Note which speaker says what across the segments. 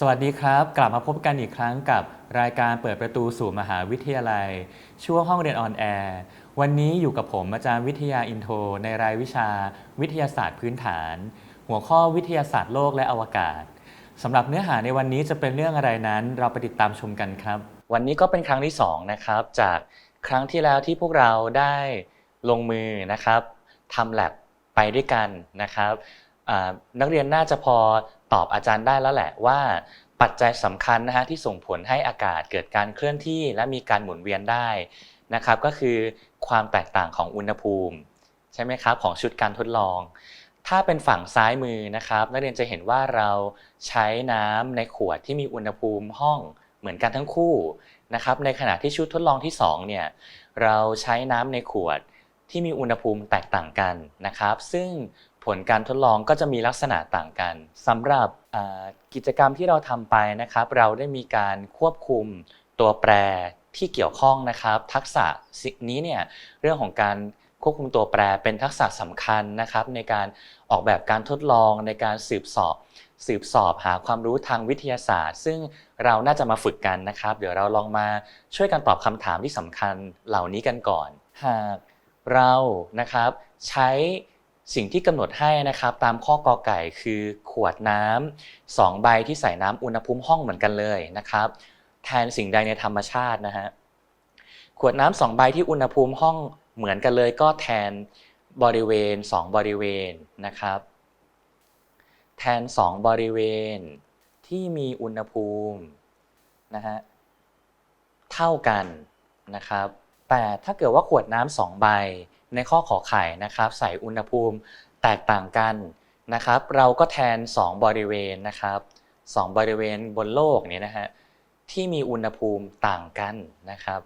Speaker 1: สวัสดีครับ กลับมาพบกันอีกครั้งกับรายการเปิดประตูสู่มหาวิทยาลัย ช่วงห้องเรียนออนแอร์วันนี้อยู่กับผมอาจารย์วิทยาอินโทรในรายวิชาวิทยาศาสตร์พื้นฐาน หัวข้อวิทยาศาสตร์โลกและอวกาศสำหรับเนื้อหาในวันนี้จะเป็นเรื่องอะไรนั้น เราไปติดตามชมกันครับ วันนี้ก็เป็นครั้งที่สองนะครับจากครั้งที่แล้วที่พวกเราได้ลงมือนะครับทำแลบไปด้วยกันนะครับนักเรียนน่าจะพอ ตอบอาจารย์ได้แล้วแหละว่าปัจจัยสำคัญนะฮะที่ส่งผลให้อากาศเกิดการเคลื่อนที่และมีการหมุนเวียนได้นะครับก็คือความแตกต่างของอุณหภูมิใช่ไหมครับของชุดการทดลอง ถ้าเป็นฝั่งซ้ายมือนะครับนักเรียนจะเห็นว่าเราใช้น้ำในขวดที่มีอุณหภูมิห้องเหมือนกันทั้งคู่นะครับในขณะที่ชุดทดลองที่สองเนี่ยเราใช้น้ำในขวดที่มีอุณหภูมิแตกต่างกันนะครับ ซึ่ง ผลการทดลองก็จะมีลักษณะต่างกันสำหรับกิจกรรมที่เราทำไปนะครับ เราได้มีการควบคุมตัวแปรที่เกี่ยวข้องนะครับ ทักษะสิ่งนี้เนี่ยเรื่องของการควบคุมตัวแปรเป็นทักษะสำคัญนะครับ ในการออกแบบการทดลองในการสืบสอบ สืบสอบหาความรู้ทางวิทยาศาสตร์ ซึ่งเราน่าจะมาฝึกกันนะครับ เดี๋ยวเราลองมาช่วยกันตอบคำถามที่สำคัญเหล่านี้กันก่อน หากเรานะครับใช้ สิ่งที่กำหนดให้นะครับตามข้อกอไก่คือขวดน้ำสองใบที่ใส่น้ำอุณหภูมิห้องเหมือนกันเลยนะครับแทนสิ่งใดในธรรมชาตินะฮะขวดน้ำสองใบที่อุณหภูมิห้องเหมือนกันเลยก็แทนบริเวณสองบริเวณนะครับ แทน 2 บริเวณที่มีอุณหภูมินะฮะเท่ากันนะครับ แต่ถ้าเกิดว่าขวดน้ำสองใบ ในข้อขอไข่นะครับใส่อุณหภูมิแตกต่างกันนะครับ เราก็แทน 2 บริเวณนะครับสองบริเวณบนโลกเนี่ยนะฮะที่มีอุณหภูมิต่างกันนะครับ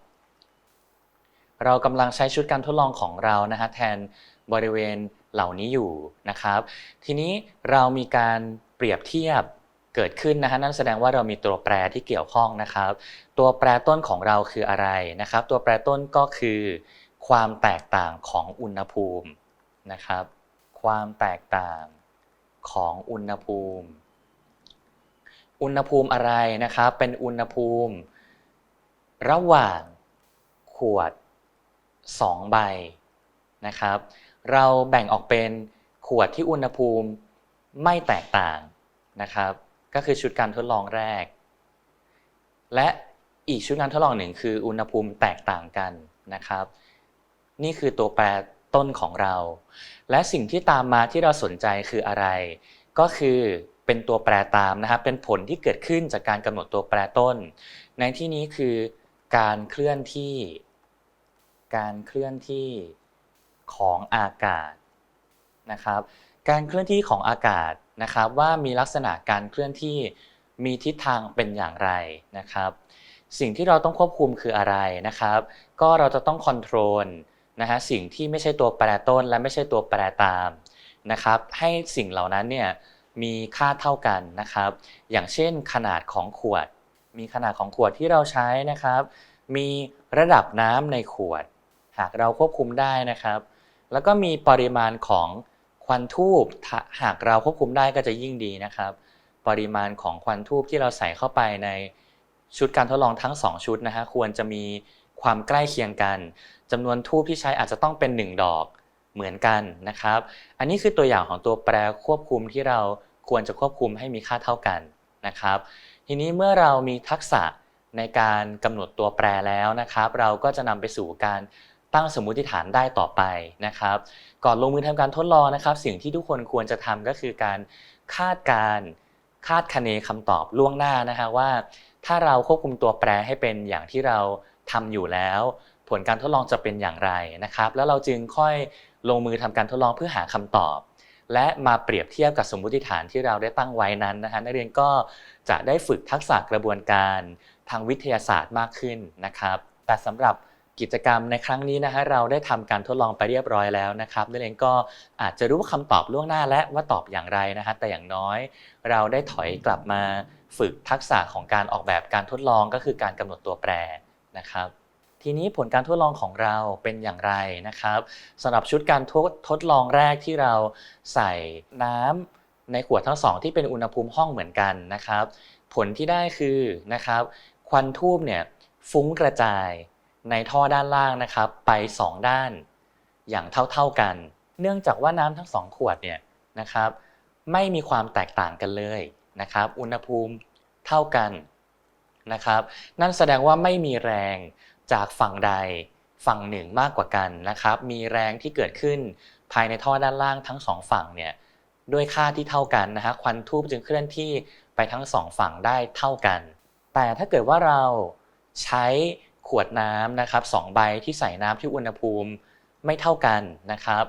Speaker 1: เรากำลังใช้ชุดการทดลองของเรานะฮะแทนบริเวณเหล่านี้อยู่นะครับ ทีนี้เรามีการเปรียบเทียบเกิดขึ้นนะฮะนั่นแสดงว่าเรามีตัวแปรที่เกี่ยวข้องนะครับ ตัวแปรต้นของเราคืออะไรนะครับ ตัวแปรต้นก็คือ ความแตกต่างของอุณหภูมินะครับ ความแตกต่างของอุณหภูมิ อุณหภูมิอะไรนะครับ เป็นอุณหภูมิ ระหว่างขวด 2 ใบนะครับ เราแบ่งออกเป็นขวดที่อุณหภูมิไม่แตกต่างนะครับ ก็คือชุดการทดลองแรก และอีกชุดการทดลองหนึ่งคืออุณหภูมิแตกต่างกันนะครับ นี่คือตัวแปรต้นของเรา และสิ่งที่ตามมาที่เราสนใจคืออะไร ก็คือเป็นตัวแปรตามนะครับ เป็นผลที่เกิดขึ้นจากการกำหนดตัวแปรต้น ในที่นี้คือการเคลื่อนที่ การเคลื่อนที่ของอากาศนะครับ การเคลื่อนที่ของอากาศนะครับ ว่ามีลักษณะการเคลื่อนที่มีทิศทางเป็นอย่างไรนะครับ สิ่งที่เราต้องควบคุมคืออะไรนะครับ ก็เราจะต้องคอนโทรล นะฮะสิ่งที่ไม่ใช่ตัวแปรต้นและไม่ใช่ตัวแปรตามนะครับ ให้สิ่งเหล่านั้นเนี่ยมีค่าเท่ากันนะครับ อย่างเช่นขนาดของขวด มีขนาดของขวดที่เราใช้นะครับ มีระดับน้ำในขวด หากเราควบคุมได้นะครับ แล้วก็มีปริมาณของควันทูบหากเราควบคุมได้ก็จะยิ่งดีนะครับ ปริมาณของควันทูบที่เราใส่เข้าไปในชุดการทดลองทั้ง 2 ชุดนะฮะควรจะมี ความใกล้เคียงกันจำนวนทูบที่ใช้อาจจะต้องเป็น 1 ดอกเหมือนกันนะครับ อันนี้คือตัวอย่างของตัวแปรควบคุมที่เราควรจะควบคุมให้มีค่าเท่ากันนะครับ ทีนี้เมื่อเรามีทักษะในการกำหนดตัวแปรแล้วนะครับ เราก็จะนำไปสู่การตั้งสมมุติฐานได้ต่อไปนะครับ ก่อนลงมือทำการทดลองนะครับ สิ่งที่ทุกคนควรจะทำก็คือการคาดการคาดคะเนคำตอบล่วงหน้านะฮะว่า ถ้าเราควบคุมตัวแปรให้เป็นอย่างที่เรา ทำอยู่แล้ว ผลการทดลองจะเป็นอย่างไรนะครับ แล้วเราจึงค่อยลงมือทำการทดลองเพื่อหาคำตอบ และมาเปรียบเทียบกับสมมุติฐานที่เราได้ตั้งไว้นั้นนะฮะนักเรียนก็จะได้ฝึกทักษะกระบวนการทางวิทยาศาสตร์มากขึ้นนะครับ แต่สำหรับกิจกรรมในครั้งนี้นะฮะเราได้ทำการทดลองไปเรียบร้อยแล้วนะครับนักเรียนก็อาจจะรู้คำตอบล่วงหน้าและว่าตอบอย่างไรนะฮะแต่อย่างน้อย เราได้ถอยกลับมาฝึกทักษะของการออกแบบการทดลองก็คือการกำหนดตัวแปร นะครับ ทีนี้ผลการทดลองของเราเป็นอย่างไรนะครับสำหรับชุดการทดทดลองแรกที่เราใส่น้ำในขวดทั้งสองที่เป็นอุณหภูมิห้องเหมือนกันนะครับ ผลที่ได้คือนะครับควันทูบเนี่ยฟุ้งกระจายในท่อด้านล่างนะครับ ไป 2 ด้านอย่างเท่าๆกัน เนื่องจากว่าน้ำทั้งสองขวดเนี่ยนะครับ ไม่มีความแตกต่างกันเลยนะครับ อุณหภูมิเท่ากัน นะครับ นั่นแสดงว่าไม่มีแรงจากฝั่งใดฝั่งหนึ่งมากกว่ากันนะครับ มีแรงที่เกิดขึ้นภายในท่อด้านล่างทั้งสองฝั่งเนี่ยด้วยค่าที่เท่ากันนะฮะควันทูบจึงเคลื่อนที่ไปทั้งสองฝั่งได้เท่ากัน แต่ถ้าเกิดว่าเราใช้ขวดน้ำนะครับสองใบที่ใส่น้ำที่อุณหภูมิไม่เท่ากันนะครับ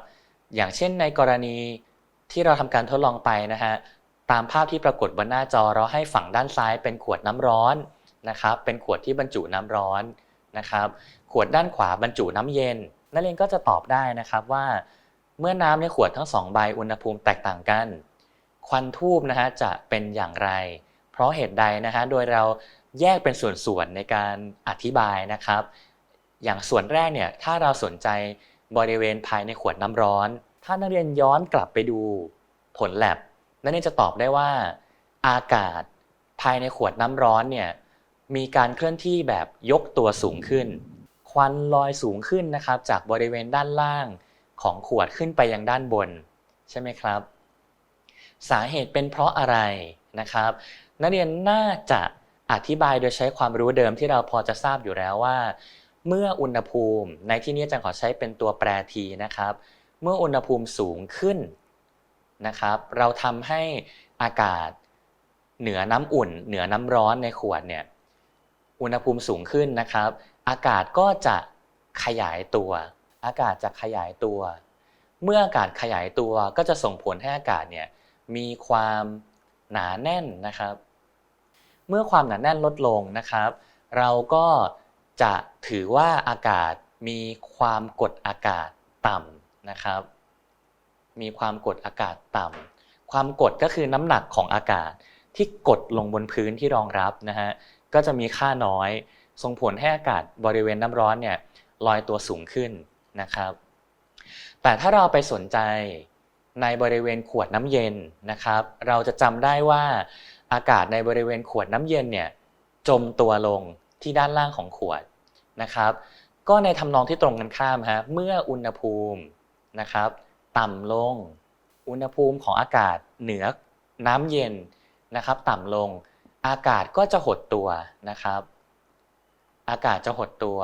Speaker 1: อย่างเช่นในกรณีที่เราทำการทดลองไปนะฮะตามภาพที่ปรากฏบนหน้าจอเราให้ฝั่งด้านซ้ายเป็นขวดน้ำร้อน นะครับเป็นขวดที่บรรจุน้ำร้อนนะครับขวดด้านขวาบรรจุน้ำเย็น นักเรียนก็จะตอบได้นะครับว่า เมื่อน้ำในขวดทั้งสองใบอุณหภูมิแตกต่างกัน ควันทูบนะฮะจะเป็นอย่างไร เพราะเหตุใดนะฮะโดยเราแยกเป็นส่วนๆในการอธิบายนะครับ อย่างส่วนแรกเนี่ยถ้าเราสนใจบริเวณภายในขวดน้ำร้อน ถ้านักเรียนย้อนกลับไปดูผลแลบนักเรียนจะตอบได้ว่า อากาศภายในขวดน้ำร้อนเนี่ย มีการเคลื่อนที่แบบยกตัวสูงขึ้น ควันลอยสูงขึ้นนะครับ จากบริเวณด้านล่างของขวดขึ้นไปยังด้านบน ใช่ไหมครับ สาเหตุเป็นเพราะอะไรนะครับ นักเรียนน่าจะอธิบายโดยใช้ความรู้เดิมที่เราพอจะทราบอยู่แล้วว่า เมื่ออุณหภูมิในที่นี้อาจารย์ขอใช้เป็นตัวแปรทีนะครับ เมื่ออุณหภูมิสูงขึ้นนะครับ เราทำให้อากาศเหนือน้ำอุ่น เหนือน้ำร้อนในขวดเนี่ย อุณหภูมิสูงขึ้นนะครับ อากาศก็จะขยายตัว อากาศจะขยายตัว เมื่ออากาศขยายตัวก็จะส่งผลให้อากาศเนี่ยมีความหนาแน่นนะครับ เมื่อความหนาแน่นลดลงนะครับ เราก็จะถือว่าอากาศมีความกดอากาศต่ำนะครับ มีความกดอากาศต่ำความกดก็คือน้ำหนักของอากาศที่กดลงบนพื้นที่รองรับนะฮะ ก็จะมีค่าน้อย ส่งผลให้อากาศบริเวณน้ำร้อนเนี่ยลอยตัวสูงขึ้นนะครับ แต่ถ้าเราไปสนใจในบริเวณขวดน้ำเย็นนะครับ เราจะจำได้ว่าอากาศในบริเวณขวดน้ำเย็นเนี่ยจมตัวลงที่ด้านล่างของขวดนะครับ ก็ในทำนองที่ตรงกันข้ามฮะเมื่ออุณหภูมินะครับ ต่ำลง อุณหภูมิของอากาศเหนือน้ำเย็นนะครับ ต่ำลง อากาศก็จะหดตัวนะครับ อากาศจะหดตัว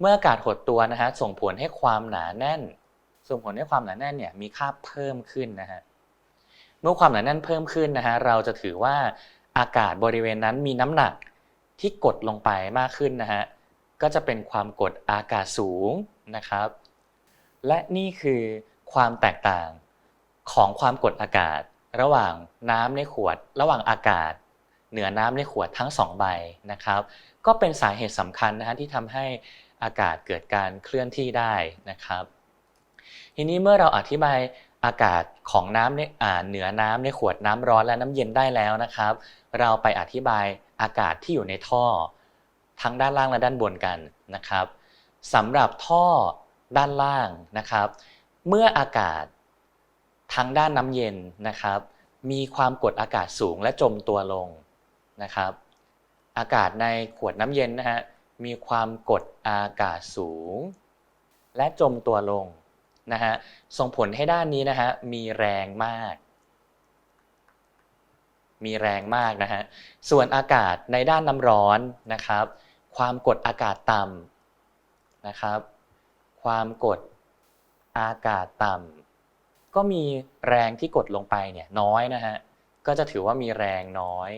Speaker 1: เมื่ออากาศหดตัวนะฮะส่งผลให้ความหนาแน่น ส่งผลให้ความหนาแน่นเนี่ยมีค่าเพิ่มขึ้นนะฮะเมื่อความหนาแน่นเพิ่มขึ้นนะฮะเราจะถือว่าอากาศบริเวณนั้นมีน้ำหนักที่กดลงไปมากขึ้นนะฮะก็จะเป็นความกดอากาศสูงนะครับ และนี่คือความแตกต่างของความกดอากาศ ระหว่างน้ำในขวด ระหว่างอากาศ เหนือน้ำในขวดทั้ง 2 ใบนะครับ ก็เป็นสาเหตุสำคัญนะฮะที่ทำให้อากาศเกิดการเคลื่อนที่ได้นะครับ ทีนี้เมื่อเราอธิบายอากาศของน้ำในเหนือน้ำในขวดน้ำร้อนและน้ำเย็นได้แล้วนะครับ เราไปอธิบายอากาศที่อยู่ในท่อ ทั้งด้านล่างและด้านบนกันนะครับสำหรับท่อด้านล่างนะครับ เมื่ออากาศทั้งด้านน้ำเย็นนะครับ มีความกดอากาศสูงและจมตัวลง นะครับ อากาศในขวดน้ำเย็นนะฮะมีความกดอากาศสูง และจมตัวลงนะฮะส่งผลให้ด้านนี้นะฮะมีแรงมาก มีแรงมากนะฮะส่วนอากาศในด้านน้ำร้อนนะครับ ความกดอากาศต่ำนะครับ ความกดอากาศต่ำก็มีแรงที่กดลงไปเนี่ยน้อยนะฮะก็จะถือว่ามีแรงน้อย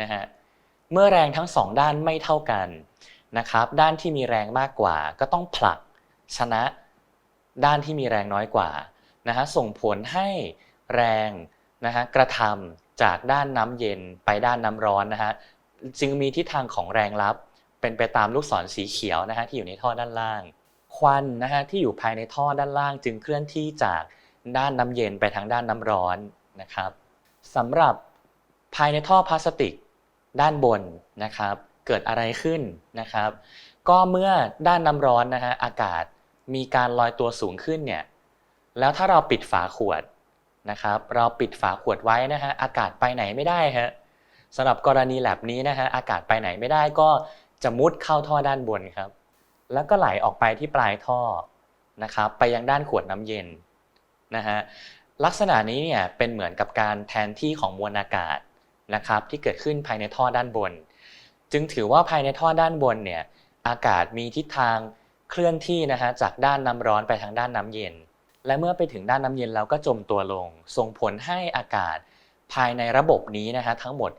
Speaker 1: นะฮะเมื่อแรงทั้งสองด้านไม่เท่ากันนะครับ ด้านที่มีแรงมากกว่า ก็ต้องผลักชนะด้านที่มีแรงน้อยกว่านะฮะส่งผลให้แรงนะฮะกระทำจากด้านน้ำเย็นไปด้านน้ำร้อนนะฮะจึงมีทิศทางของแรงลับ เป็นไปตามลูกศรสีเขียวนะฮะที่อยู่ในท่อด้านล่าง ควันนะฮะที่อยู่ภายในท่อด้านล่าง จึงเคลื่อนที่จากด้านน้ำเย็นไปทางด้านน้ำร้อนนะครับสำหรับ ภายในท่อพลาสติกด้านบนนะครับ เกิดอะไรขึ้นนะครับ ก็เมื่อด้านน้ำร้อนนะฮะอากาศมีการลอยตัวสูงขึ้นเนี่ยแล้วถ้าเราปิดฝาขวดนะครับ เราปิดฝาขวดไว้นะฮะอากาศไปไหนไม่ได้ฮะสำหรับกรณีแลบนี้นะฮะอากาศไปไหนไม่ได้ก็จะมุดเข้าท่อด้านบนครับ แล้วก็ไหลออกไปที่ปลายท่อนะครับ ไปยังด้านขวดน้ำเย็นนะฮะลักษณะนี้เนี่ยเป็นเหมือนกับการแทนที่ของมวลอากาศ นะครับที่เกิดขึ้นภายในท่อด้านบน จึงถือว่าภายในท่อด้านบนเนี่ยอากาศมีทิศทางเคลื่อนที่นะฮะจากด้านน้ำร้อนไปทางด้านน้ำเย็น และเมื่อไปถึงด้านน้ำเย็นแล้วก็จมตัวลง ส่งผลให้อากาศภายในระบบนี้นะฮะทั้งหมด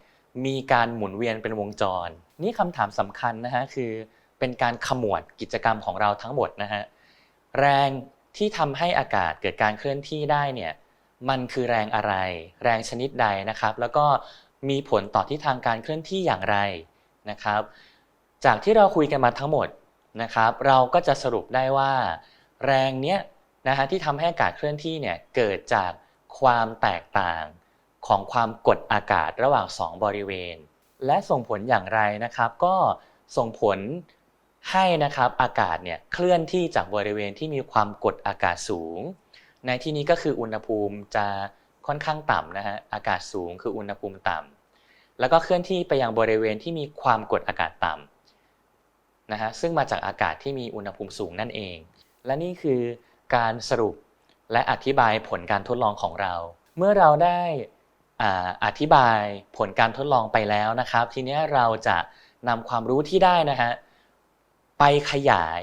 Speaker 1: มีการหมุนเวียนเป็นวงจร นี่คำถามสำคัญนะฮะคือเป็นการขมวดกิจกรรมของเราทั้งหมดนะฮะแรงที่ทำให้อากาศเกิดการเคลื่อนที่ได้เนี่ยมันคือแรงอะไร แรงชนิดใดนะครับ แล้วก็ มีผลต่อทิศทางการเคลื่อนที่อย่างไรนะครับ จากที่เราคุยกันมาทั้งหมดนะครับ เราก็จะสรุปได้ว่า แรงเนี้ยนะฮะที่ทำให้อากาศเคลื่อนที่เนี่ยเกิดจากความแตกต่างของความกดอากาศระหว่าง 2 บริเวณ และส่งผลอย่างไรนะครับ ก็ส่งผลให้นะครับอากาศเนี่ยเคลื่อนที่จากบริเวณที่มีความกดอากาศสูง ในที่นี้ก็คืออุณหภูมิจะ ค่อนข้างต่ำนะฮะอากาศสูงคืออุณหภูมิต่ำแล้วก็เคลื่อนที่ไปยังบริเวณที่มีความกดอากาศต่ำนะฮะซึ่งมาจากอากาศที่มีอุณหภูมิสูงนั่นเอง และนี่คือการสรุปและอธิบายผลการทดลองของเรา เมื่อเราได้ออธิบายผลการทดลองไปแล้วนะครับ ทีนี้เราจะนำความรู้ที่ได้นะฮะไปขยาย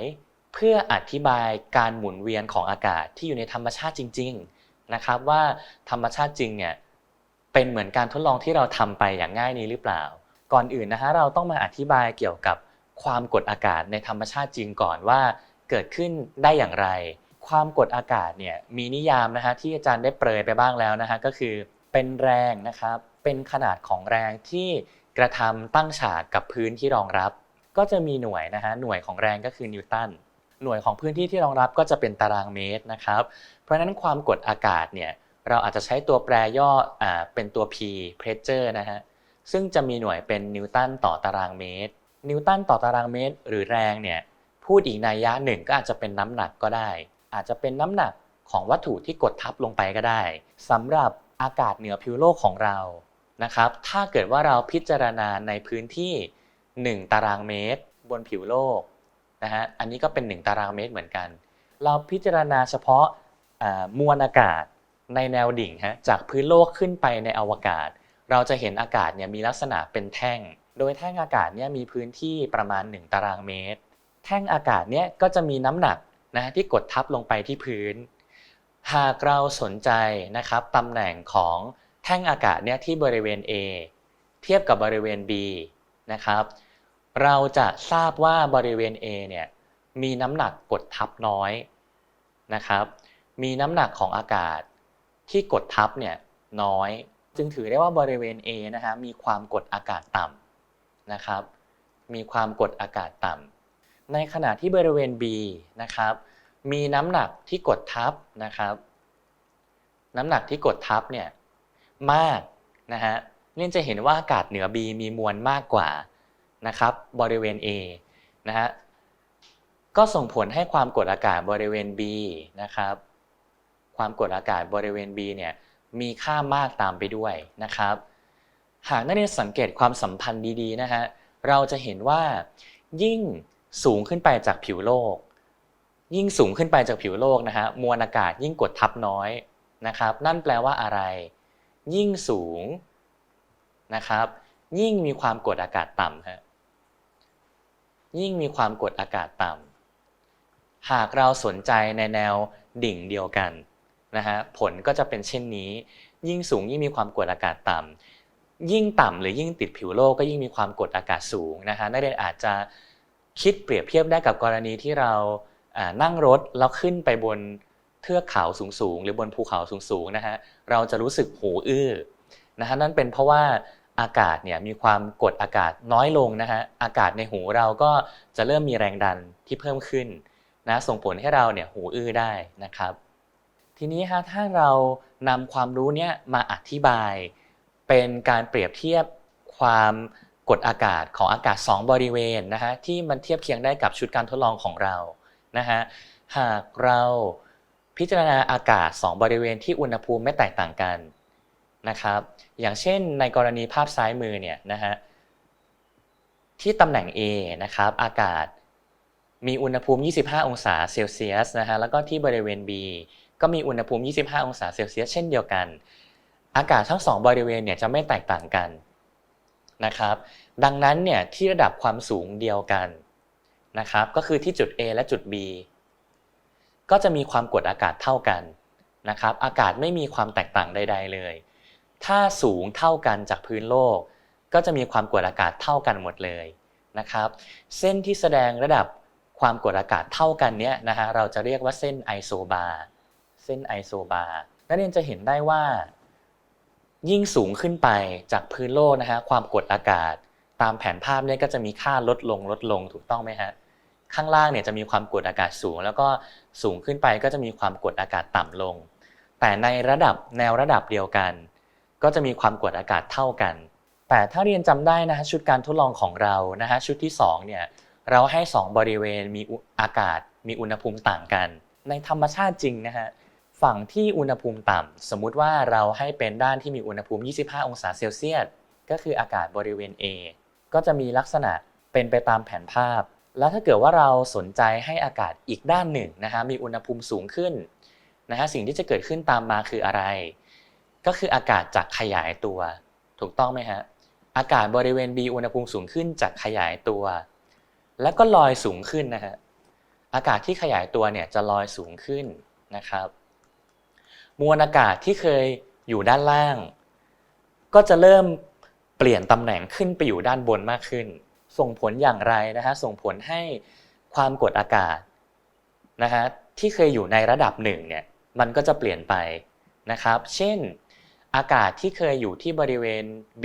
Speaker 1: เพื่ออธิบายการหมุนเวียนของอากาศที่อยู่ในธรรมชาติจริง ๆ นะครับว่าธรรมชาติจริงเนี่ยเป็นเหมือนการทดลองที่เราทำไปอย่างง่ายนี้หรือเปล่า ก่อนอื่นนะฮะเราต้องมาอธิบายเกี่ยวกับความกดอากาศในธรรมชาติจริงก่อนว่าเกิดขึ้นได้อย่างไร ความกดอากาศเนี่ยมีนิยามนะฮะที่อาจารย์ได้เปรยไปบ้างแล้วนะฮะก็คือเป็นแรงนะครับเป็นขนาดของแรงที่กระทำตั้งฉากกับพื้นที่รองรับ ก็จะมีหน่วยนะฮะหน่วยของแรงก็คือนิวตัน หน่วยของพื้นที่ที่รองรับก็จะเป็นตารางเมตรนะครับ เพราะฉะนั้นความกดอากาศเนี่ยเราอาจจะใช้ตัวแปรย่ออเป็นตัว P pressure นะฮะซึ่งจะมีหน่วยเป็นนิวตันต่อตารางเมตร นิวตันต่อตารางเมตร หรือแรงเนี่ยพูดอีกนัยยะหนึ่งก็อาจจะเป็นน้ำหนักก็ได้ อาจจะเป็นน้ำหนักของวัตถุที่กดทับลงไปก็ได้สำหรับอากาศเหนือผิวโลกของเรานะครับ ถ้าเกิดว่าเราพิจารณาในพื้นที่ 1 ตารางเมตร บนผิวโลก นะฮะอันนี้ก็เป็น 1 ตารางเมตรเหมือนกัน เราพิจารณาเฉพาะมวลอากาศในแนวดิ่งฮะจากพื้นโลกขึ้นไปในอวกาศ เราจะเห็นอากาศเนี่ยมีลักษณะเป็นแท่ง โดยแท่งอากาศเนี่ยมีพื้นที่ประมาณ 1 ตารางเมตร แท่งอากาศเนี่ยก็จะมีน้ำหนักนะฮะที่กดทับลงไปที่พื้น หากเราสนใจนะครับตำแหน่งของแท่งอากาศเนี่ยที่บริเวณ A เทียบกับบริเวณ B นะครับ เราจะทราบว่าบริเวณ A เนี่ยมีน้ำหนักกดทับน้อยนะครับ มีน้ำหนักของอากาศที่กดทับเนี่ยน้อย จึงถือได้ว่าบริเวณ A นะฮะมีความกดอากาศต่ำนะครับ มีความกดอากาศต่ำในขณะที่บริเวณ B นะครับ มีน้ำหนักที่กดทับนะครับ น้ำหนักที่กดทับเนี่ยมากนะฮะนี่จะเห็นว่าอากาศเหนือ B มีมวลมากกว่า นะครับบริเวณ A นะฮะก็ส่งผลให้ความกดอากาศบริเวณ B นะครับ ความกดอากาศบริเวณ B เนี่ยมีค่ามากตามไปด้วยนะครับ หากนักเรียนสังเกตความสัมพันธ์ดีๆนะฮะเราจะเห็นว่ายิ่งสูงขึ้นไปจากผิวโลก ยิ่งสูงขึ้นไปจากผิวโลกนะฮะมวลอากาศยิ่งกดทับน้อยนะครับ นั่นแปลว่าอะไร ยิ่งสูงนะครับ ยิ่งมีความกดอากาศต่ำฮะ ยิ่งมีความกดอากาศต่ำหากเราสนใจในแนวดิ่งเดียวกันนะฮะผลก็จะเป็นเช่นนี้ ยิ่งสูงยิ่งมีความกดอากาศต่ำยิ่งต่ำหรือยิ่งติดผิวโลกก็ยิ่งมีความกดอากาศสูงนะฮะนักเรียนอาจจะคิดเปรียบเทียบได้กับกรณีที่เรานั่งรถแล้วขึ้นไปบนเทือกเขาสูงๆ หรือบนภูเขาสูงๆนะฮะเราจะรู้สึกหูอื้อนะฮะนั่นเป็นเพราะว่า อากาศเนี่ยมีความกดอากาศน้อยลงนะฮะอากาศในหูเราก็จะเริ่มมีแรงดันที่เพิ่มขึ้นนะส่งผลให้เราเนี่ยหูอื้อได้นะครับ ทีนี้ฮะถ้าเรานำความรู้เนี้ยมาอธิบาย เป็นการเปรียบเทียบความกดอากาศของอากาศ 2 บริเวณนะฮะที่มันเทียบเคียงได้กับชุดการทดลองของเรานะฮะหากเราพิจารณาอากาศ 2 บริเวณที่อุณหภูมิไม่แตกต่างกัน นะครับ อย่างเช่นในกรณีภาพซ้ายมือเนี่ยนะฮะที่ตำแหน่ง A นะครับอากาศมีอุณหภูมิ 25 องศาเซลเซียสนะฮะแล้วก็ที่บริเวณ B ก็มีอุณหภูมิ 25 องศาเซลเซียสเช่นเดียวกัน อากาศทั้งสองบริเวณเนี่ยจะไม่แตกต่างกันนะครับ ดังนั้นเนี่ยที่ระดับความสูงเดียวกันนะครับ ก็คือที่จุด A และจุด B ก็จะมีความกดอากาศเท่ากันนะครับ อากาศไม่มีความแตกต่างใด ๆ เลย ถ้าสูงเท่ากันจากพื้นโลก ก็จะมีความกดอากาศเท่ากันหมดเลยนะครับ เส้นที่แสดงระดับความกดอากาศเท่ากันเนี้ยนะฮะเราจะเรียกว่าเส้นไอโซบาร์เส้นไอโซบาร์นักเรียนจะเห็นได้ว่า ยิ่งสูงขึ้นไปจากพื้นโลกนะฮะความกดอากาศ ตามแผนภาพเนี่ยก็จะมีค่าลดลงลดลงถูกต้องไหมฮะข้างล่างเนี่ยจะมีความกดอากาศสูง แล้วก็สูงขึ้นไปก็จะมีความกดอากาศต่ำลง แต่ในระดับแนวระดับเดียวกัน ก็จะมีความกดอากาศเท่ากัน แต่ถ้าเรียนจำได้นะฮะชุดการทดลองของเรานะฮะชุดที่2เนี่ยเราให้ 2 บริเวณมีอากาศมีอุณหภูมิต่างกัน ในธรรมชาติจริงนะฮะฝั่งที่อุณหภูมิต่ำสมมุติว่าเราให้เป็นด้านที่มีอุณหภูมิ 25 องศาเซลเซียสก็คืออากาศบริเวณ A ก็จะมีลักษณะเป็นไปตามแผนภาพ แล้วถ้าเกิดว่าเราสนใจให้อากาศอีกด้านหนึ่งนะฮะมีอุณหภูมิสูงขึ้นนะฮะสิ่งที่จะเกิดขึ้นตามมาคืออะไร ก็คืออากาศจะขยายตัว ถูกต้องไหมฮะอากาศบริเวณ B อุณหภูมิสูงขึ้นจะขยายตัว แล้วก็ลอยสูงขึ้นนะฮะอากาศที่ขยายตัวเนี่ยจะลอยสูงขึ้นนะครับ มวลอากาศที่เคยอยู่ด้านล่าง ก็จะเริ่มเปลี่ยนตำแหน่งขึ้นไปอยู่ด้านบนมากขึ้น ส่งผลอย่างไรนะฮะส่งผลให้ความกดอากาศนะฮะที่เคยอยู่ในระดับหนึ่งเนี่ยมันก็จะเปลี่ยนไปนะครับ เช่น อากาศที่เคยอยู่ที่บริเวณ B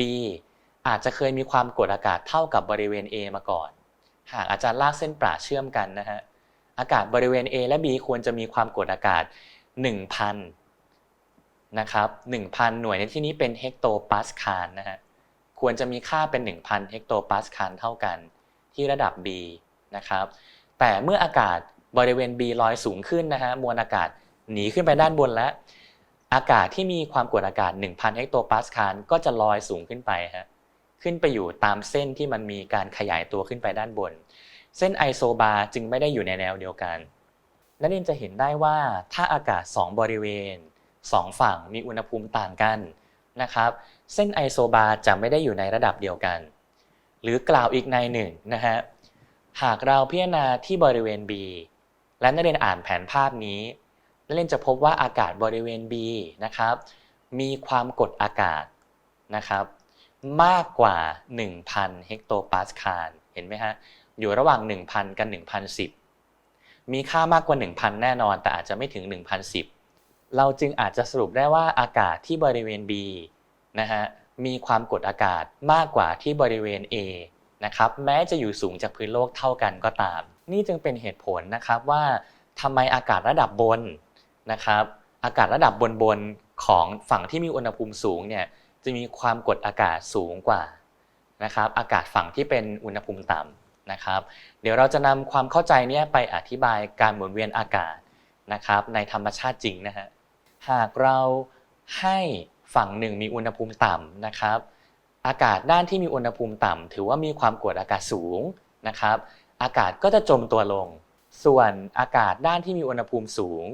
Speaker 1: อาจจะเคยมีความกดอากาศเท่ากับบริเวณ A มาก่อน หากอาจารย์ลากเส้นปราเชื่อมกันนะฮะ อากาศบริเวณ A และ B ควรจะมีความกดอากาศ 1,000 นะครับ 1,000 หน่วยในที่นี้เป็นเฮกโตปาสคาลนะฮะ ควรจะมีค่าเป็น 1,000 เฮกโตปาสคาลเท่ากันที่ระดับ B นะครับ แต่เมื่ออากาศบริเวณ B ลอยสูงขึ้นนะฮะ มวลอากาศหนีขึ้นไปด้านบนแล้ว อากาศที่มีความกดอากาศ 1,000เฮกโตปาสคาลก็จะลอยสูงขึ้นไปฮะขึ้นไปอยู่ตามเส้นที่มันมีการขยายตัวขึ้นไปด้านบน เส้นไอโซบาร์จึงไม่ได้อยู่ในแนวเดียวกันนักเรียนจะเห็นได้ว่าถ้าอากาศ 2 บริเวณ 2 ฝั่งมีอุณหภูมิต่างกันนะครับ เส้นไอโซบาร์จะไม่ได้อยู่ในระดับเดียวกัน หรือกล่าวอีกในหนึ่งนะฮะหากเราพิจารณาที่บริเวณ B และนักเรียนอ่านแผนภาพนี้ นักเรียนจะพบว่าอากาศบริเวณ B นะครับ มีความกดอากาศนะครับ มากกว่า 1,000 เฮกโตปาสคาลเห็นไหมฮะอยู่ระหว่าง 1,000 กับ1,010 มีค่ามากกว่า 1,000 แน่นอน แต่อาจจะไม่ถึง 1,010 เราจึงอาจจะสรุปได้ว่าอากาศที่บริเวณ B นะฮะมีความกดอากาศมากกว่าที่บริเวณ A นะครับแม้จะอยู่สูงจากพื้นโลกเท่ากันก็ตาม นี่จึงเป็นเหตุผลนะครับว่าทำไมอากาศระดับบน นะครับ อากาศระดับบนบนของฝั่งที่มีอุณหภูมิสูงเนี่ยจะมีความกดอากาศสูงกว่านะครับ อากาศฝั่งที่เป็นอุณหภูมิต่ำนะครับ เดี๋ยวเราจะนำความเข้าใจนี่ยไปอธิบายการหมุนเวียนอากาศนะครับ ในธรรมชาติจริงนะฮะหากเราให้ฝั่งหนึ่งมีอุณหภูมิต่ำนะครับ อากาศด้านที่มีอุณหภูมิต่ำถือว่ามีความกดอากาศสูงนะครับ อากาศก็จะจมตัวลง ส่วนอากาศด้านที่มีอุณหภูมิสูง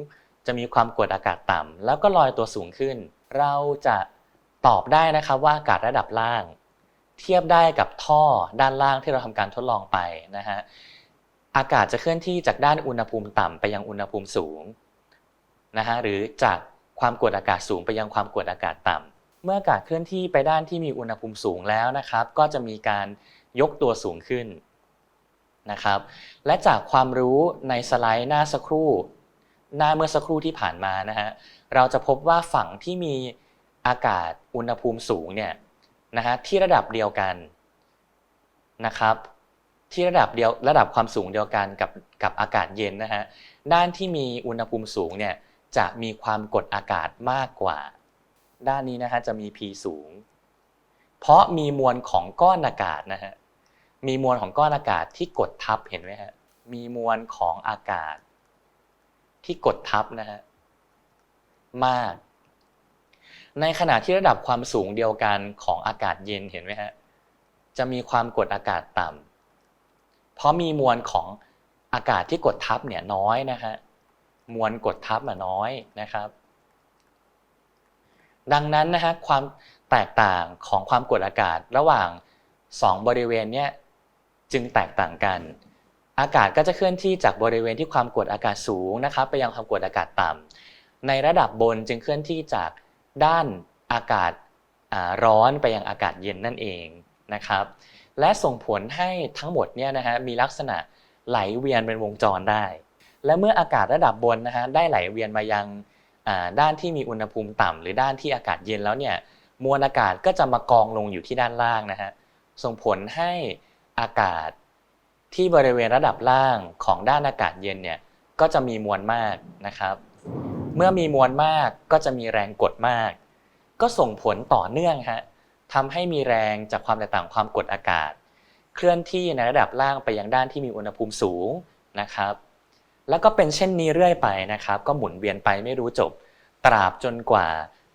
Speaker 1: จะมีความกดอากาศต่ำแล้วก็ลอยตัวสูงขึ้น เราจะตอบได้นะครับว่าอากาศระดับล่าง เทียบได้กับท่อด้านล่างที่เราทำการทดลองไปนะฮะอากาศจะเคลื่อนที่จากด้านอุณหภูมิต่ำไปยังอุณหภูมิสูงนะฮะหรือจากความกดอากาศสูงไปยังความกดอากาศต่ำเมื่ออากาศเคลื่อนที่ไปด้านที่มีอุณหภูมิสูงแล้วนะครับ ก็จะมีการยกตัวสูงขึ้นนะครับ และจากความรู้ในสไลด์หน้าสักครู่ หน้าเมื่อสักครู่ที่ผ่านมานะฮะเราจะพบว่าฝั่งที่มีอากาศอุณหภูมิสูงเนี่ยนะฮะที่ระดับเดียวกันนะครับ ที่ระดับเดียวระดับความสูงเดียวกันกับกับอากาศเย็นนะฮะด้านที่มีอุณหภูมิสูงเนี่ยจะมีความกดอากาศมากกว่า ด้านนี้นะฮะจะมี P สูง เพราะมีมวลของก้อนอากาศนะฮะมีมวลของก้อนอากาศที่กดทับเห็นไหมฮะมีมวลของอากาศ ที่กดทับนะฮะมาก ในขณะที่ระดับความสูงเดียวกันของอากาศเย็นเห็นไหมฮะจะมีความกดอากาศต่ำเพราะมีมวลของอากาศที่กดทับเนี่ยน้อยนะฮะมวลกดทับมาน้อยนะครับ ดังนั้นนะฮะความแตกต่างของความกดอากาศระหว่าง 2 บริเวณเนี้ยจึงแตกต่างกัน อากาศก็จะเคลื่อนที่จากบริเวณที่ความกดอากาศสูงนะครับ ไปยังความกดอากาศต่ำในระดับบนจึงเคลื่อนที่จากด้านอากาศร้อนไปยังอากาศเย็นนั่นเองนะครับ และส่งผลให้ทั้งหมดเนี่ยนะฮะมีลักษณะไหลเวียนเป็นวงจรได้ และเมื่ออากาศระดับบนนะฮะได้ไหลเวียนมายังด้านที่มีอุณหภูมิต่ำหรือด้านที่อากาศเย็นแล้วเนี่ยมวลอากาศก็จะมากองลงอยู่ที่ด้านล่างนะฮะส่งผลให้อากาศ ที่บริเวณระดับล่างของด้านอากาศเย็นเนี่ยก็จะมีมวลมากนะครับ เมื่อมีมวลมากก็จะมีแรงกดมาก ก็ส่งผลต่อเนื่องฮะทำให้มีแรงจากความแตกต่างความกดอากาศ เคลื่อนที่ในระดับล่างไปยังด้านที่มีอุณหภูมิสูงนะครับ แล้วก็เป็นเช่นนี้เรื่อยไปนะครับ ก็หมุนเวียนไปไม่รู้จบ ตราบจนกว่า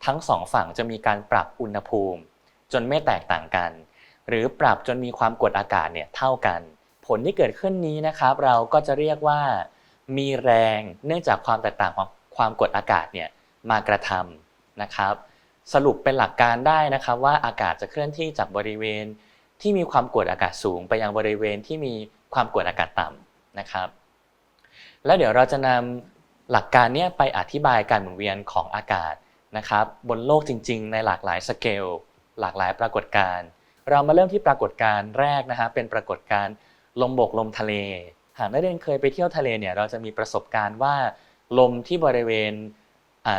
Speaker 1: ทั้งสองฝั่งจะมีการปรับอุณหภูมิ จนไม่แตกต่างกัน หรือปรับจนมีความกดอากาศเนี่ยเท่ากัน ผลที่เกิดขึ้นนี้นะครับ เราก็จะเรียกว่า มีแรงเนื่องจากความแตกต่างของความกดอากาศเนี่ยมากระทำนะครับ สรุปเป็นหลักการได้นะครับว่าอากาศจะเคลื่อนที่จากบริเวณ ที่มีความกดอากาศสูง ไปยังบริเวณที่มีความกดอากาศต่ำนะครับ แล้วเดี๋ยวเราจะนำหลักการนี้ไปอธิบายการหมุนเวียนของอากาศนะครับบนโลกจริง ๆ ในหลากหลายสเกลหลากหลายปรากฏการณ์เรามาเริ่มที่ปรากฏการณ์แรกนะฮะเป็นปรากฏการณ์ ลมบกลมทะเล หากนักเรียนเคยไปเที่ยวทะเลเนี่ยเราจะมีประสบการณ์ว่า ลมที่บริเวณ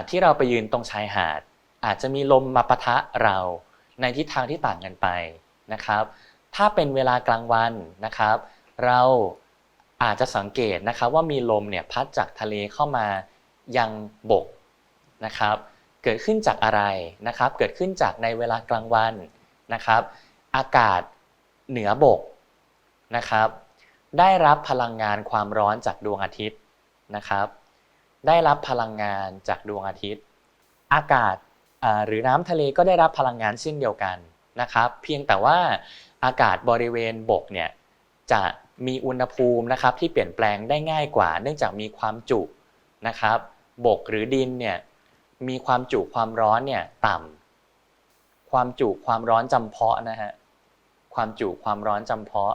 Speaker 1: ที่เราไปยืนตรงชายหาด อาจจะมีลมมาปะทะเราในทิศทางที่ต่างกันไปนะครับ ถ้าเป็นเวลากลางวันนะครับ เราอาจจะสังเกตนะครับว่ามีลมเนี่ยพัดจากทะเลเข้ามายังบกนะครับ เกิดขึ้นจากอะไรนะครับ เกิดขึ้นจากในเวลากลางวันนะครับ อากาศเหนือบก นะครับ ได้รับพลังงานความร้อนจากดวงอาทิตย์นะครับ ได้รับพลังงานจากดวงอาทิตย์ อากาศหรือน้ำทะเลก็ได้รับพลังงานเช่นเดียวกันนะครับ เพียงแต่ว่าอากาศบริเวณบกเนี่ยจะมีอุณหภูมินะครับที่เปลี่ยนแปลงได้ง่ายกว่า เนื่องจากมีความจุนะครับบกหรือดินเนี่ยมีความจุความร้อนเนี่ยต่ำความจุความร้อนจำเพาะนะฮะความจุความร้อนจำเพาะ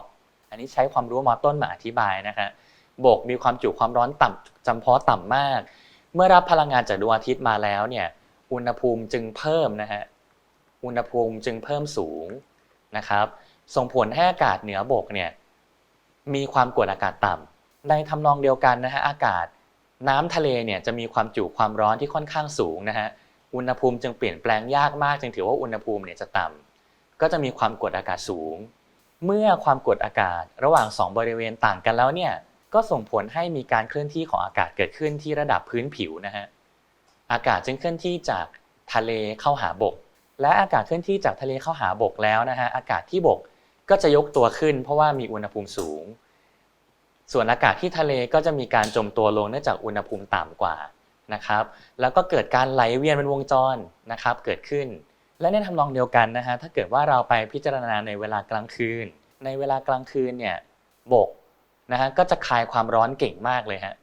Speaker 1: อันนี้ใช้ความรู้มอต้นมาอธิบายนะฮะบกมีความจุความร้อนต่ำจำเพาะต่ำมาก เมื่อรับพลังงานจากดวงอาทิตย์มาแล้วเนี่ยอุณหภูมิจึงเพิ่มนะฮะอุณหภูมิจึงเพิ่มสูงนะครับ ส่งผลให้อากาศเหนือบกเนี่ยมีความกดอากาศต่ำในทำนองเดียวกันนะฮะอากาศน้ำทะเลเนี่ยจะมีความจุความร้อนที่ค่อนข้างสูงนะฮะอุณหภูมิจึงเปลี่ยนแปลงยากมาก จึงถือว่าอุณหภูมิเนี่ยจะต่ำก็จะมีความกดอากาศสูง เมื่อความกดอากาศระหว่าง 2 บริเวณต่างกันแล้วเนี่ยก็ส่งผลให้มีการเคลื่อนที่ของอากาศเกิดขึ้นที่ระดับพื้นผิวนะฮะอากาศจึงเคลื่อนที่จากทะเลเข้าหาบก และอากาศเคลื่อนที่จากทะเลเข้าหาบกแล้วนะฮะอากาศที่บกก็จะยกตัวขึ้น เพราะว่ามีอุณหภูมิสูง ส่วนอากาศที่ทะเลก็จะมีการจมตัวลงเนื่องจากอุณหภูมิต่ำกว่านะครับ แล้วก็เกิดการไหลเวียนเป็นวงจรนะครับเกิดขึ้น และในทำนองเดียวกันนะฮะถ้าเกิดว่าเราไปพิจารณาในเวลากลางคืน ในเวลากลางคืนเนี่ยบกนะฮะก็จะคายความร้อนเก่งมากเลยฮะ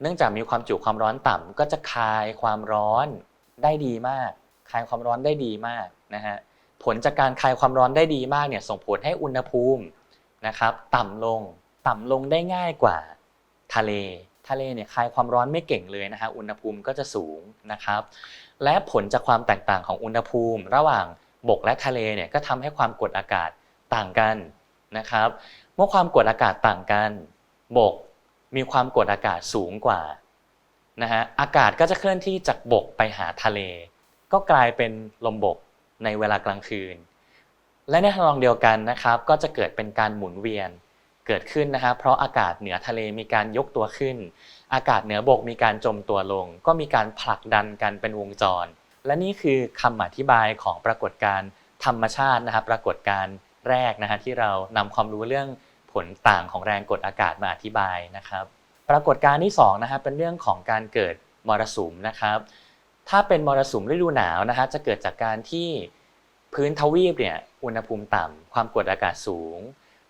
Speaker 1: เนื่องจากมีความจุความร้อนต่ำก็จะคายความร้อนได้ดีมาก คายความร้อนได้ดีมากนะฮะผลจากการคายความร้อนได้ดีมากเนี่ยส่งผลให้อุณหภูมินะครับ ต่ำลงต่ำลงได้ง่ายกว่าทะเล ทะเลเนี่ยคายความร้อนไม่เก่งเลยนะฮะอุณหภูมิก็จะสูงนะครับ และผลจากความแตกต่างของอุณหภูมิ ระหว่างบกและทะเลเนี่ยก็ทำให้ความกดอากาศต่างกันนะครับ เมื่อความกดอากาศต่างกัน บกมีความกดอากาศสูงกว่านะฮะอากาศก็จะเคลื่อนที่จากบกไปหาทะเล ก็กลายเป็นลมบกในเวลากลางคืน และในทางเดียวกันนะครับ ก็จะเกิดเป็นการหมุนเวียนเกิดขึ้นนะครับเพราะอากาศเหนือทะเลมีการยกตัวขึ้น อากาศเหนือบกมีการจมตัวลง ก็มีการผลักดันกันเป็นวงจร และนี่คือคำอธิบายของปรากฏการณ์ธรรมชาตินะครับปรากฏการณ์แรกนะฮะที่เรานำความรู้เรื่องผลต่างของแรงกดอากาศมาอธิบายนะครับ ปรากฏการณ์ที่2นะครับเป็นเรื่องของการเกิดมรสุมนะครับ ถ้าเป็นมรสุมฤดูหนาวนะฮะจะเกิดจากการที่พื้นทวีปเนี่ยอุณหภูมิต่ำความกดอากาศสูง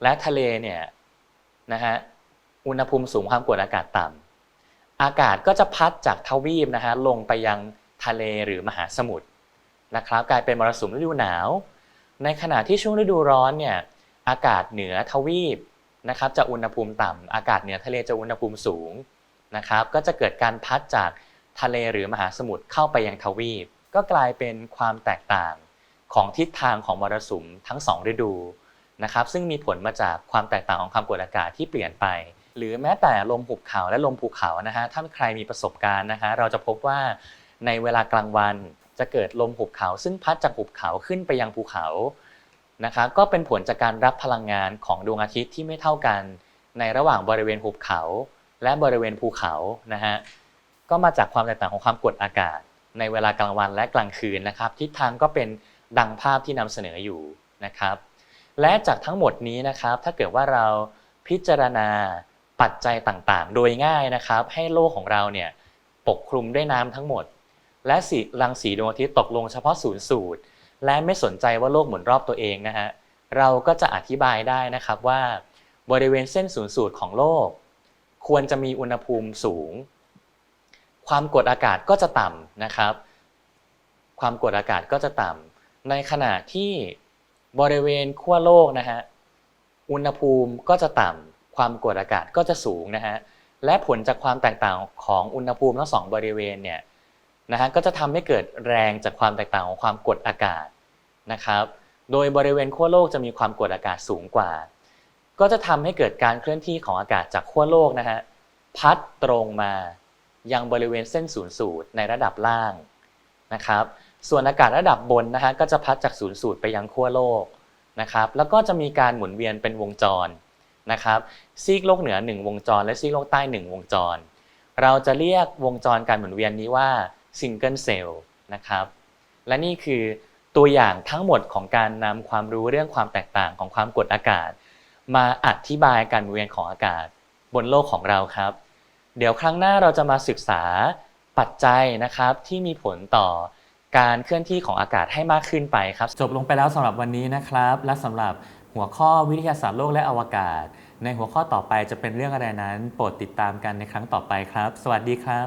Speaker 1: และทะเลเนี่ยนะฮะอุณหภูมิสูงความกดอากาศต่ำ อากาศก็จะพัดจากทวีปนะฮะลงไปยังทะเลหรือมหาสมุทรนะครับ กลายเป็นมรสุมฤดูหนาว ในขณะที่ช่วงฤดูร้อนเนี่ยอากาศเหนือทวีปนะครับจะอุณหภูมิต่ำอากาศเหนือทะเลจะอุณหภูมิสูงนะครับ ก็จะเกิดการพัดจากทะเลหรือมหาสมุทรเข้าไปยังทวีป ก็กลายเป็นความแตกต่างของทิศทางของมรสุมทั้งสองฤดูนะครับ ซึ่งมีผลมาจากความแตกต่างของความกดอากาศที่เปลี่ยนไป หรือแม้แต่ลมหุบเขาและลมภูเขานะฮะถ้าใครมีประสบการณ์นะฮะเราจะพบว่าในเวลากลางวันจะเกิดลมหุบเขา ซึ่งพัดจากหุบเขาขึ้นไปยังภูเขานะครับก็เป็นผลจากการรับพลังงานของดวงอาทิตย์ที่ไม่เท่ากัน ในระหว่างบริเวณหุบเขา และบริเวณภูเขานะฮะก็มาจากความแตกต่างของความกดอากาศ ในเวลากลางวันและกลางคืนนะครับ ทิศทางก็เป็นดังภาพที่นำเสนออยู่นะครับ และจากทั้งหมดนี้นะครับ ถ้าเกิดว่าเราพิจารณา ปัจจัยต่างๆ โดยง่ายนะครับ ให้โลกของเราเนี่ยปกคลุมด้วยน้ำทั้งหมด และสีรังสีดวงอาทิตย์ตกลงเฉพาะศูนย์สูตร และไม่สนใจว่าโลกหมุนรอบตัวเองนะฮะเราก็จะอธิบายได้นะครับว่า บริเวณเส้นศูนย์สูตรของโลก ควรจะมีอุณหภูมิสูง ความกดอากาศก็จะต่ำนะครับ ความกดอากาศก็จะต่ำในขณะที่บริเวณขั้วโลกนะฮะอุณหภูมิก็จะต่ำ ความกดอากาศก็จะสูงนะฮะและผลจากความแตกต่างของอุณหภูมิทั้งสองบริเวณเนี่ยนะฮะก็จะทำให้เกิดแรงจากความแตกต่างของความกดอากาศนะครับ โดยบริเวณขั้วโลกจะมีความกดอากาศสูงกว่า ก็จะทำให้เกิดการเคลื่อนที่ของอากาศจากขั้วโลกนะฮะพัดตรงมายังบริเวณเส้นศูนย์สูตรในระดับล่างนะครับ ส่วนอากาศระดับบนนะฮะก็จะพัดจากศูนย์สูตรไปยังขั้วโลกนะครับ แล้วก็จะมีการหมุนเวียนเป็นวงจร นะครับซีกโลกเหนือ 1 วงจร และซีกโลกใต้ 1 วงจร เราจะเรียกวงจรการหมุนเวียนนี้ว่าซิงเกิลเซลล์นะครับและนี่คือตัวอย่างทั้งหมดของการนำความรู้เรื่องความแตกต่างของความกดอากาศ มาอธิบายการหมุนเวียนของอากาศ บนโลกของเราครับ เดี๋ยวครั้งหน้าเราจะมาศึกษาปัจจัยนะครับที่มีผลต่อการเคลื่อนที่ของอากาศให้มากขึ้นไปครับ จบลงไปแล้วสำหรับวันนี้นะครับ และสำหรับ หัวข้อวิทยาศาสตร์โลกและอวกาศ ในหัวข้อต่อไปจะเป็นเรื่องอะไรนั้น โปรดติดตามกันในครั้งต่อไปครับ สวัสดีครับ